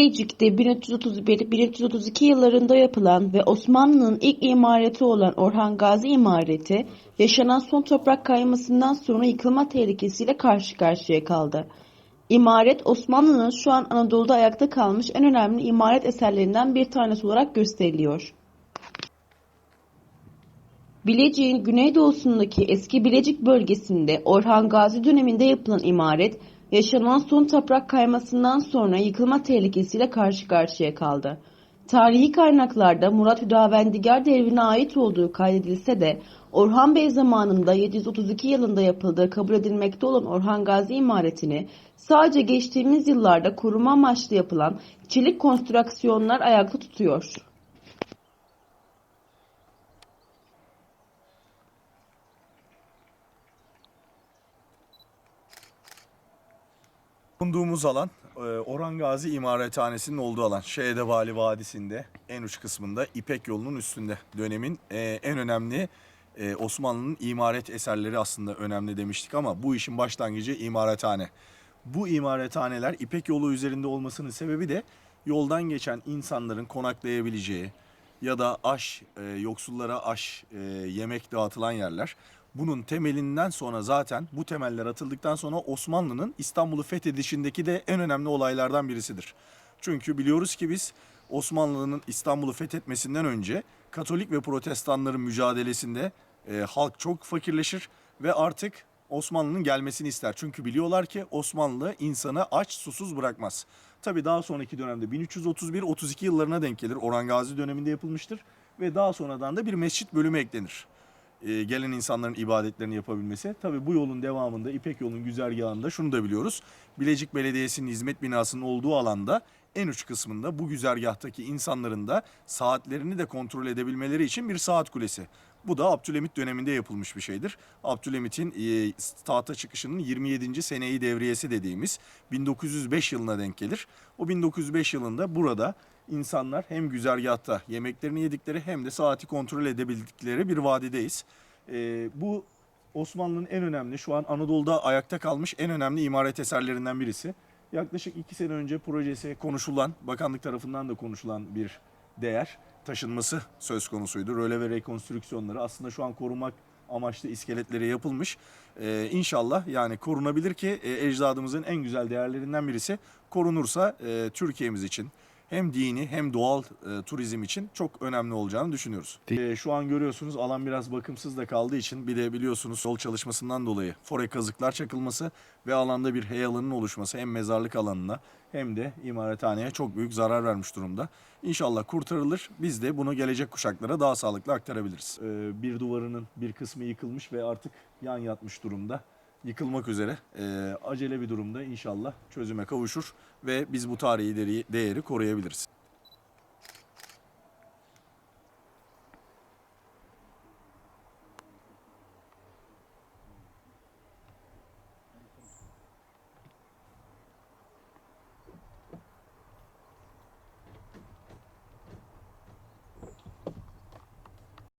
Bilecik'te 1331-1332 yıllarında yapılan ve Osmanlı'nın ilk imareti olan Orhan Gazi imareti, yaşanan son toprak kaymasından sonra yıkılma tehlikesiyle karşı karşıya kaldı. İmaret, Osmanlı'nın şu an Anadolu'da ayakta kalmış en önemli imaret eserlerinden bir tanesi olarak gösteriliyor. Bilecik'in güneydoğusundaki eski Bilecik bölgesinde Orhan Gazi döneminde yapılan imaret, yaşanan son toprak kaymasından sonra yıkılma tehlikesiyle karşı karşıya kaldı. Tarihi kaynaklarda Murat Hüdavendigar devrine ait olduğu kaydedilse de Orhan Bey zamanında 732 yılında yapıldığı kabul edilmekte olan Orhan Gazi imaretini sadece geçtiğimiz yıllarda koruma amaçlı yapılan çelik konstrüksiyonlar ayakta tutuyor. Bulunduğumuz alan e, Orhan Gazi İmarethanesi'nin olduğu alan. Şehedevali Vadisi'nde en uç kısmında İpek yolunun üstünde. Dönemin e, en önemli e, Osmanlı'nın imaret eserleri aslında önemli demiştik ama bu işin başlangıcı imarethane. Bu imarethaneler İpek yolu üzerinde olmasının sebebi de yoldan geçen insanların konaklayabileceği ya da aş, yoksullara aş, yemek dağıtılan yerler. Bunun temelinden sonra zaten bu temeller atıldıktan sonra Osmanlı'nın İstanbul'u fethedişindeki de en önemli olaylardan birisidir. Çünkü biliyoruz ki biz Osmanlı'nın İstanbul'u fethetmesinden önce Katolik ve Protestanların mücadelesinde e, halk çok fakirleşir ve artık Osmanlı'nın gelmesini ister. Çünkü biliyorlar ki Osmanlı insanı aç susuz bırakmaz. Tabii daha sonraki dönemde 1331-32 yıllarına denk gelir. Orhan Gazi döneminde yapılmıştır ve daha sonradan da bir mescit bölümü eklenir e, gelen insanların ibadetlerini yapabilmesi. Tabii bu yolun devamında İpek yolunun güzergahında şunu da biliyoruz. Bilecik Belediyesi'nin hizmet binasının olduğu alanda en uç kısmında bu güzergahtaki insanların da saatlerini de kontrol edebilmeleri için bir saat kulesi. Bu da Abdülhamit döneminde yapılmış bir şeydir. Abdülhamit'in e, tahta çıkışının 27. seneyi devriyesi dediğimiz 1905 yılına denk gelir. O 1905 yılında burada insanlar hem güzergahta yemeklerini yedikleri hem de saati kontrol edebildikleri bir vadideyiz. Ee, bu Osmanlı'nın en önemli şu an Anadolu'da ayakta kalmış en önemli imaret eserlerinden birisi. Yaklaşık iki sene önce projesi konuşulan, bakanlık tarafından da konuşulan bir değer taşınması söz konusuydu. Röle ve rekonstrüksiyonları aslında şu an korumak amaçlı iskeletleri yapılmış. Ee, inşallah yani korunabilir ki e, ecdadımızın en güzel değerlerinden birisi korunursa e, Türkiye'miz için hem dini hem doğal e, turizm için çok önemli olacağını düşünüyoruz. E, şu an görüyorsunuz alan biraz bakımsız da kaldığı için bir de biliyorsunuz yol çalışmasından dolayı fore kazıklar çakılması ve alanda bir heyalanın oluşması hem mezarlık alanına hem de imarethaneye çok büyük zarar vermiş durumda. İnşallah kurtarılır. Biz de bunu gelecek kuşaklara daha sağlıklı aktarabiliriz. E, bir duvarının bir kısmı yıkılmış ve artık yan yatmış durumda yıkılmak üzere. E, acele bir durumda inşallah çözüme kavuşur ve biz bu tarihi değeri- koruyabiliriz.